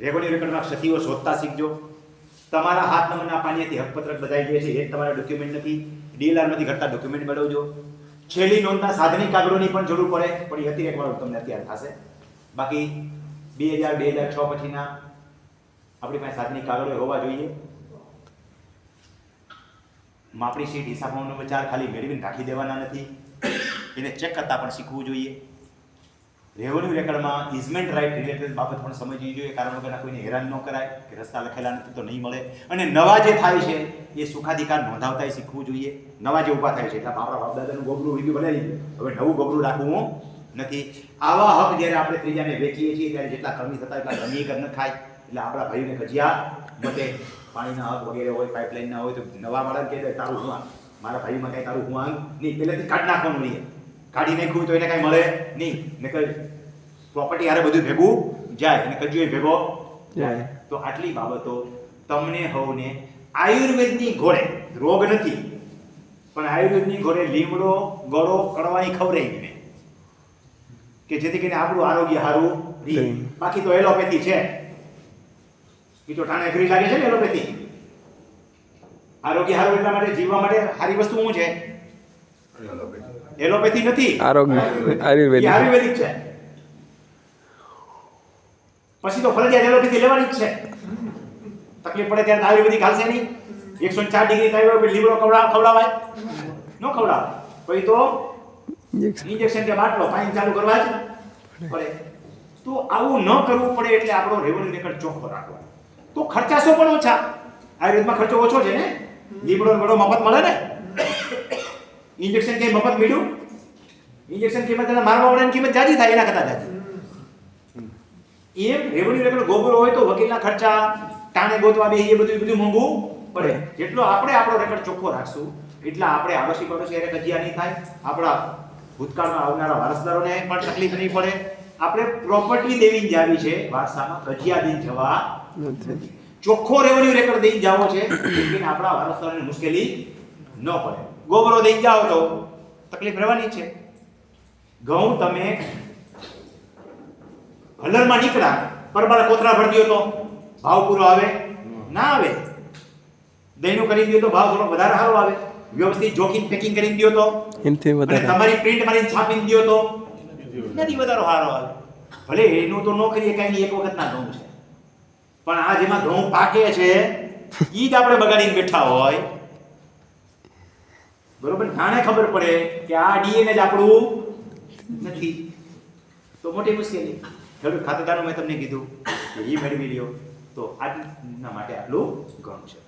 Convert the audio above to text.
Revenue રેકોર્ડમાં ક્ષતિઓ શોધતા શીખજો. તમારા હાથ નંબરના પાણીથી હકપત્રક બધાઈ જાય છે. એ તમારા ડોક્યુમેન્ટ નથી. ડીએલઆરમાંથી ઘટતા ડોક્યુમેન્ટ મેળવજો. છેલ્લી નોંધના સાધનિક કાગળોની પણ જરૂર પડે. પણ એ હતી એકવાર તમને અત્યારે થશે. બાકી બે હજાર બે હજાર છ પછીના આપણી પાસે સાધનિક કાગળો હોવા જોઈએ. માપણી શીટ હિસાબ નંબર ચાર ખાલી મેળવીને રાખી દેવાના નથી. એને ચેક કરતા પણ શીખવું જોઈએ. રેવન્યુ રેકર્ડમાં ઇઝમેન્ટ રાઇટ રિલેટેડ બાબત પણ સમજવી જોઈએ. કારણ વગરના કોઈને હેરાન ન કરાય, કે રસ્તા લખેલા નથી તો નહીં મળે. અને નવા જે થાય છે, એ સુખાધિકાર નોંધાવતા શીખવું જોઈએ. નવા જે ઊભા થાય છે, એટલે આપણા બાપદાદાનું ગોબરું રીગ્યું ભલે. હવે નવું ગોબરું રાખવું નથી. આવા હક જ્યારે આપણે ત્રીજાને વેચીએ છીએ, ત્યારે જેટલા કમી થતા એટલા કમી કર ન ખાય એટલે આપણા ભાઈને ગજિયા મતે પાણીના હક વગેરે હોય, પાઇપલાઇનના હોય, તો નવા વાળાને કે તારું હું મારા ભાઈમાં કાંઈ તારું હું નહીં. પહેલેથી કાઢ નાખવાનું નહીં. કાઢી નાખ્યું તો એને કાંઈ મળે નહીં. નકર પ્રોપર્ટી હારે બધું ભેગું જાય અને કજિયો ભેગો જાય. તો આટલી બાબતો તમને હવને આયુર્વેદની ઘોડે રોગ નથી પણ આયુર્વેદની ઘોડે લીમડો ગળો કડવાની ખવડાવી મેં કે જેથી કરીને આપણું આરોગ્ય સારું રહે. બાકી તો એલોપેથી છે. એ તો ટાણે અઘરી લાગે છે ને એલોપેથી. આરોગ્ય સારું એટલા માટે જીવવા માટે સારી વસ્તુ શું છે? એલોપેથી નથી. આરોગ્ય આયુર્વેદિક. આયુર્વેદિક છે. પછી તો ફરજિયાત એલોપેથી લેવાની જ છે. તકલીફ પડે ત્યારે આયુર્વેદિક હાલશે નહીં. એકસો ચાર ડિગ્રી થાય લીમડો ખવડાવ ખવડાવાય. ન ખવડાવે પછી તો ઇન્જેક્શન કે બાટલો પાણી ચાલુ કરવા જ પડે. તો આવું ન કરવું પડે એટલે આપણો રેવન્યુ રેકર્ડ ચોખ્ખો રાખવો. તો ખર્ચાશો પણ ઓછા. આયુર્વેદમાં ખર્ચો ઓછો છે ને? લીમડો વડો મફત મળે ને? ઇન્જેક્શન કઈ મફત મળ્યું ઇન્જેક્શન કિંમત એના મારવા વાળાની કિંમત જાજી થાય એના કરતા જાજી. એમ રેવન્યુ રેકર્ડ ગોબરો હોય તો વકીલના ખર્ચા ટાણે ગોતવા બે એ બધું બધું મોંઘું. પડે જેટલો આપણે આપણો રેકર્ડ ચોખ્ખો રાખશું એટલા આપણે આડોશી પડોશી હારે કજિયા નહીં થાય. આપણા ભૂતકાળમાં આવનારા વારસદારોને પણ તકલીફ નહીં પડે. આપણે પ્રોપર્ટી દેવી જ આવી છે વારસામાં કજિયા દઈ જવા. ચોખ્ખો રેવન્યુ રેકર્ડ દઈને જાવો છે આપણા વારસદારોને મુશ્કેલી ન પડે. ગોબરો દઈ જાઓ તો તકલીફ રહેવાની છે. ઘઉં તમે હલરમાં નીકળ્યા પરબાર કોથળા ભરી દ્યો તો ભાવ પૂરો આવે? ના આવે. દહીંનું કરી દો તો ભાવ થોડો વધારે સારો આવે. વ્યવસ્થિત જોખીને પેકિંગ કરી દો તો. એનથી વધારે. તમારી પ્રિન્ટ મારીને છાપીને દ્યો તો નથી વધારો સારો આવે. ભલે એનું તો ન કરીએ કાંઈ એક વખતના ઘઉં છે. પણ આ જેમાં ઘઉં પાકે છે ઈ જ આપણે બગાડીને બેઠા હોય. બરોબર? જાણે ખબર પડે કે આ ડીએનએ જ આપણું નથી. તો મોટી મુશ્કેલી ખેડૂત ખાતેદારો મેં તમને કીધું કે એ મેળવી લ્યો, તો આજના માટે આટલું ઘણું છે.